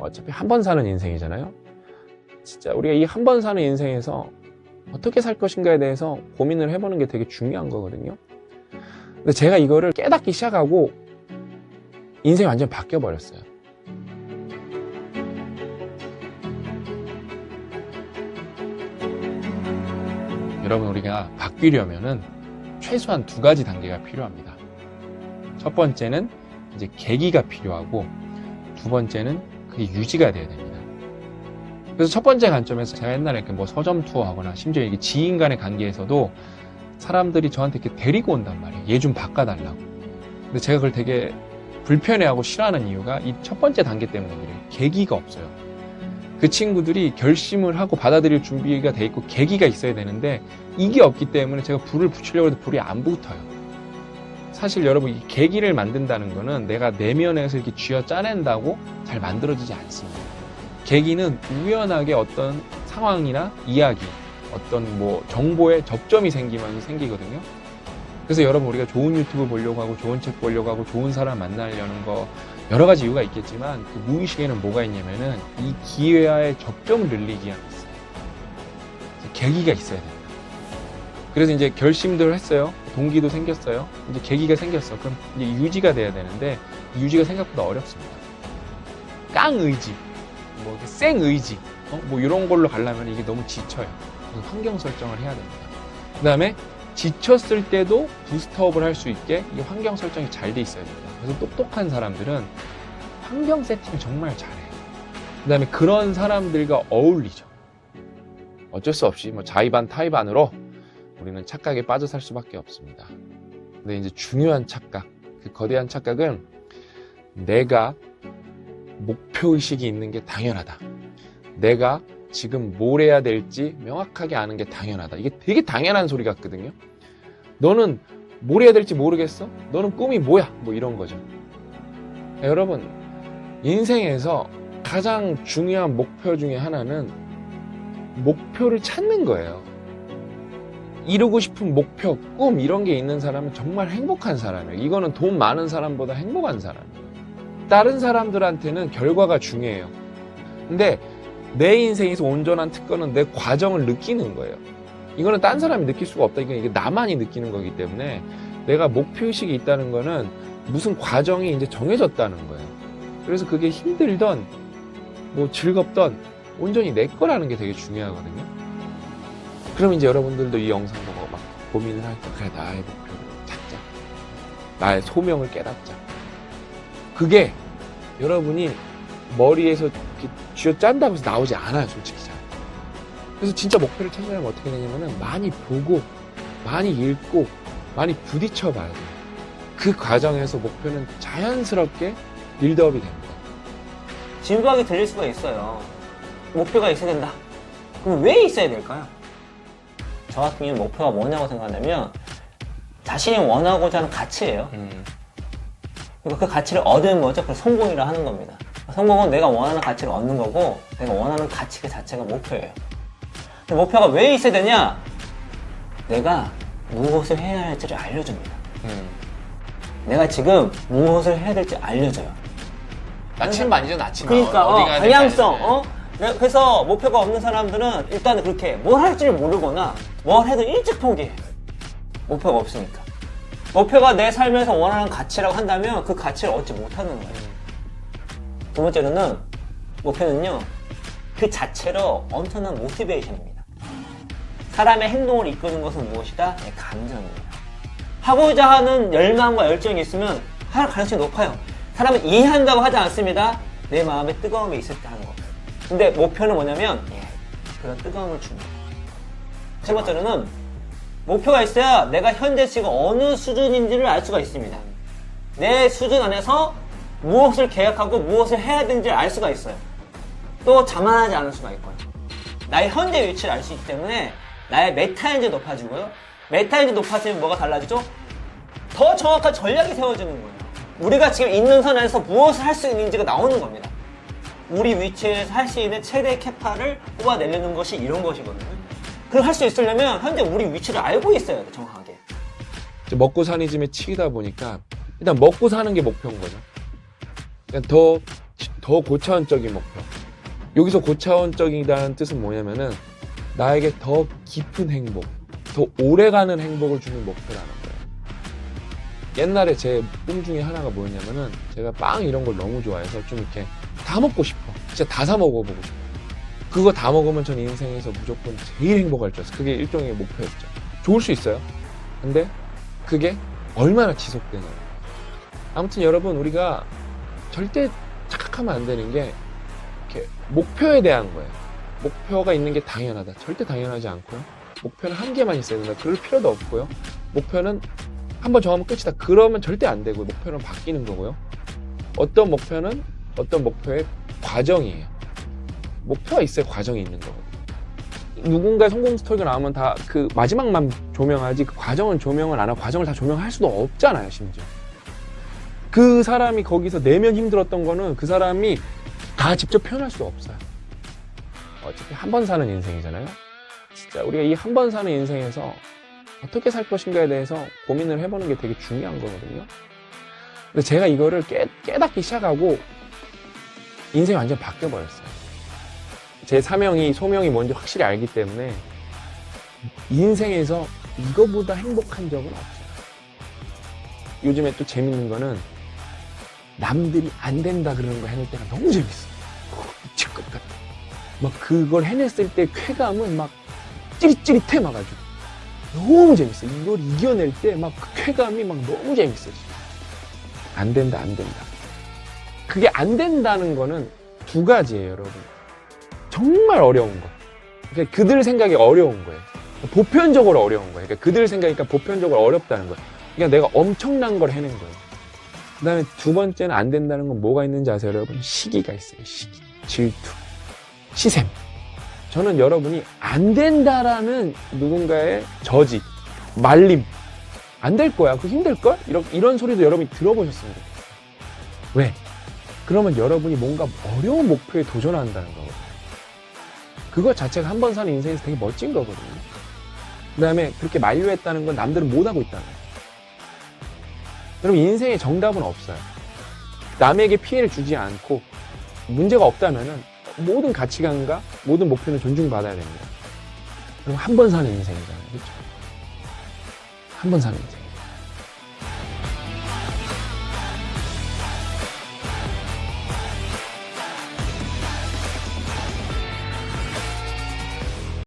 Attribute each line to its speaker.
Speaker 1: 어차피 한 번 사는 인생이잖아요. 진짜 우리가 이 한 번 사는 인생에서 어떻게 살 것인가에 대해서 고민을 해보는 게 되게 중요한 거거든요. 근데 제가 이거를 깨닫기 시작하고 인생이 완전 바뀌어 버렸어요. 여러분 우리가 바뀌려면은 최소한 두 가지 단계가 필요합니다. 첫 번째는 이제 계기가 필요하고 두 번째는 그게 유지가 돼야 됩니다. 그래서 첫 번째 관점에서 제가 옛날에 이렇게 뭐 서점 투어하거나 심지어 이게 지인 간의 관계에서도 사람들이 저한테 이렇게 데리고 온단 말이에요. 얘 좀 바꿔달라고. 근데 제가 그걸 되게 불편해하고 싫어하는 이유가 이 첫 번째 단계 때문에 그래요. 계기가 없어요. 그 친구들이 결심을 하고 받아들일 준비가 돼 있고 계기가 있어야 되는데 이게 없기 때문에 제가 불을 붙이려고 해도 불이 안 붙어요. 사실 여러분 이 계기를 만든다는 거는 내가 내면에서 이렇게 쥐어 짜낸다고 잘 만들어지지 않습니다. 계기는 우연하게 어떤 상황이나 이야기, 어떤 뭐 정보에 접점이 생기면서 생기거든요. 그래서 여러분 우리가 좋은 유튜브 보려고 하고 좋은 책 보려고 하고 좋은 사람 만나려는 거 여러 가지 이유가 있겠지만 그 무의식에는 뭐가 있냐면은 이 기회와의 접점을 늘리기 위한 게 있어요. 계기가 있어야 됩니다. 그래서 이제 결심들 했어요. 동기도 생겼어요. 이제 계기가 생겼어. 그럼 이제 유지가 돼야 되는데 유지가 생각보다 어렵습니다. 깡 의지, 뭐 이렇게 생 의지, 어? 뭐 이런 걸로 가려면 이게 너무 지쳐요. 그래서 환경 설정을 해야 됩니다. 그 다음에 지쳤을 때도 부스트업을 할 수 있게 이 환경 설정이 잘 돼 있어야 됩니다. 그래서 똑똑한 사람들은 환경 세팅을 정말 잘해요. 그 다음에 그런 사람들과 어울리죠. 어쩔 수 없이 뭐 자의반 타의반으로 우리는 착각에 빠져 살 수밖에 없습니다. 근데 이제 중요한 착각, 그 거대한 착각은 내가 목표의식이 있는 게 당연하다. 내가 지금 뭘 해야 될지 명확하게 아는 게 당연하다. 이게 되게 당연한 소리 같거든요. 너는 뭘 해야 될지 모르겠어? 너는 꿈이 뭐야? 뭐 이런 거죠. 여러분, 인생에서 가장 중요한 목표 중에 하나는 목표를 찾는 거예요. 이루고 싶은 목표, 꿈 이런 게 있는 사람은 정말 행복한 사람이에요. 이거는 돈 많은 사람보다 행복한 사람이에요. 다른 사람들한테는 결과가 중요해요. 근데 내 인생에서 온전한 특권은 내 과정을 느끼는 거예요. 이거는 딴 사람이 느낄 수가 없다. 이게 이게 나만이 느끼는 거기 때문에 내가 목표의식이 있다는 거는 무슨 과정이 이제 정해졌다는 거예요. 그래서 그게 힘들던 뭐 즐겁던 온전히 내 거라는 게 되게 중요하거든요. 그럼 이제 여러분들도 이 영상 보고 막 고민을 할 때, 그래, 나의 목표를 찾자. 나의 소명을 깨닫자. 그게 여러분이 머리에서 쥐어 짠다고 해서 나오지 않아요, 솔직히 잘. 그래서 진짜 목표를 찾으려면 어떻게 되냐면은 많이 보고, 많이 읽고, 많이 부딪혀 봐야 돼요. 그 과정에서 목표는 자연스럽게 빌드업이 됩니다.
Speaker 2: 진부하게 들릴 수가 있어요. 목표가 있어야 된다. 그럼 왜 있어야 될까요? 저 같은 경우는 목표가 뭐냐고 생각하냐면 자신이 원하고자 하는 가치예요.
Speaker 1: 음,
Speaker 2: 그리고 그 가치를 얻으면 뭐죠? 그 성공이라 하는 겁니다. 성공은 내가 원하는 가치를 얻는 거고 내가 원하는 가치 그 자체가 목표예요. 목표가 왜 있어야 되냐? 내가 무엇을 해야 할지를 알려줍니다.
Speaker 1: 음.
Speaker 2: 내가 지금 무엇을 해야 될지 알려줘요.
Speaker 1: 나침반이죠, 나침반.
Speaker 2: 그러니까 어, 방향성. 어? 네, 그래서 목표가 없는 사람들은 일단 그렇게 뭘 할지를 모르거나 뭘 해도 일찍 포기해. 목표가 없으니까. 목표가 내 삶에서 원하는 가치라고 한다면 그 가치를 얻지 못하는 거예요. 두 번째로는 목표는요 그 자체로 엄청난 모티베이션입니다. 사람의 행동을 이끄는 것은 무엇이다? 내 감정입니다. 하고자 하는 열망과 열정이 있으면 할 가능성이 높아요. 사람은 이해한다고 하지 않습니다. 내 마음에 뜨거움이 있을 때 하는 거. 근데 목표는 뭐냐면 예, 그런 뜨거움을 거. 세 번째로는 목표가 있어야 내가 현재 지금 어느 수준인지를 알 수가 있습니다. 내 수준 안에서 무엇을 계획하고 무엇을 해야 되는지를 알 수가 있어요. 또 자만하지 않을 수가 있고요. 나의 현재 위치를 알 수 있기 때문에 나의 메타인지 높아지고요. 메타인지 높아지면 뭐가 달라지죠? 더 정확한 전략이 세워지는 거예요. 우리가 지금 있는 선에서 무엇을 할 수 있는지가 나오는 겁니다. 우리 위치에서 할 수 있는 최대 캐파를 뽑아내려는 것이 이런 것이거든요. 그걸 할 수 있으려면 현재 우리 위치를 알고 있어야 돼, 정확하게.
Speaker 1: 먹고 사니즘에 치이다 보니까 일단 먹고 사는 게 목표인 거죠. 그러니까 더, 더 고차원적인 목표. 여기서 고차원적이다는 뜻은 뭐냐면은 나에게 더 깊은 행복, 더 오래가는 행복을 주는 목표라는 거예요. 옛날에 제 꿈 중에 하나가 뭐였냐면은 제가 빵 이런 걸 너무 좋아해서 좀 이렇게 다 먹고 싶어. 진짜 다 사 먹어보고 싶어. 그거 다 먹으면 전 인생에서 무조건 제일 행복할 줄 알았어요. 그게 일종의 목표였죠. 좋을 수 있어요. 근데 그게 얼마나 지속되냐. 아무튼 여러분 우리가 절대 착각하면 안 되는 게 이렇게 목표에 대한 거예요. 목표가 있는 게 당연하다. 절대 당연하지 않고요. 목표는 한 개만 있어야 된다. 그럴 필요도 없고요. 목표는 한번 정하면 끝이다. 그러면 절대 안 되고요. 목표는 바뀌는 거고요. 어떤 목표는 어떤 목표의 과정이에요. 목표가 있어야 과정이 있는 거거든요. 누군가의 성공 스토리가 나오면 다 그 마지막만 조명하지 그 과정은 조명을 안 하고 과정을 다 조명할 수도 없잖아요, 심지어. 그 사람이 거기서 내면 힘들었던 거는 그 사람이 다 직접 표현할 수 없어요. 어차피 한 번 사는 인생이잖아요. 진짜 우리가 이 한 번 사는 인생에서 어떻게 살 것인가에 대해서 고민을 해보는 게 되게 중요한 거거든요. 근데 제가 이거를 깨, 깨닫기 시작하고 인생이 완전 바뀌어버렸어요. 제 사명이, 소명이 뭔지 확실히 알기 때문에 인생에서 이거보다 행복한 적은 없어요. 요즘에 또 재밌는 거는 남들이 안 된다 그러는 거 해낼 때가 너무 재밌어. 미칠 것 같아. 막 그걸 해냈을 때 쾌감은 막 찌릿찌릿해 막 아주. 너무 재밌어. 이걸 이겨낼 때 막 그 쾌감이 막 너무 재밌어. 안 된다, 안 된다. 그게 안 된다는 거는 두 가지예요, 여러분. 정말 어려운 거. 그러니까 그들 생각이 어려운 거예요. 보편적으로 어려운 거예요. 그러니까 그들 생각이니까 보편적으로 어렵다는 거예요. 그러니까 내가 엄청난 걸 해낸 거예요. 그 다음에 두 번째는 안 된다는 건 뭐가 있는지 아세요, 여러분? 시기가 있어요. 시기. 질투. 시샘. 저는 여러분이 안 된다라는 누군가의 저지, 말림. 안 될 거야. 그거 힘들걸? 이런, 이런 소리도 여러분이 좋겠어요. 왜? 그러면 여러분이 뭔가 어려운 목표에 도전한다는 거거든요. 그거 자체가 한 번 사는 인생에서 되게 멋진 거거든요. 그 다음에 그렇게 만류했다는 건 남들은 못하고 있다는 거예요. 여러분, 인생에 정답은 없어요. 남에게 피해를 주지 않고 문제가 없다면은 모든 가치관과 모든 목표는 존중받아야 됩니다. 그럼 한 번 사는 인생이잖아요. 그렇죠? 한 번 사는 인생.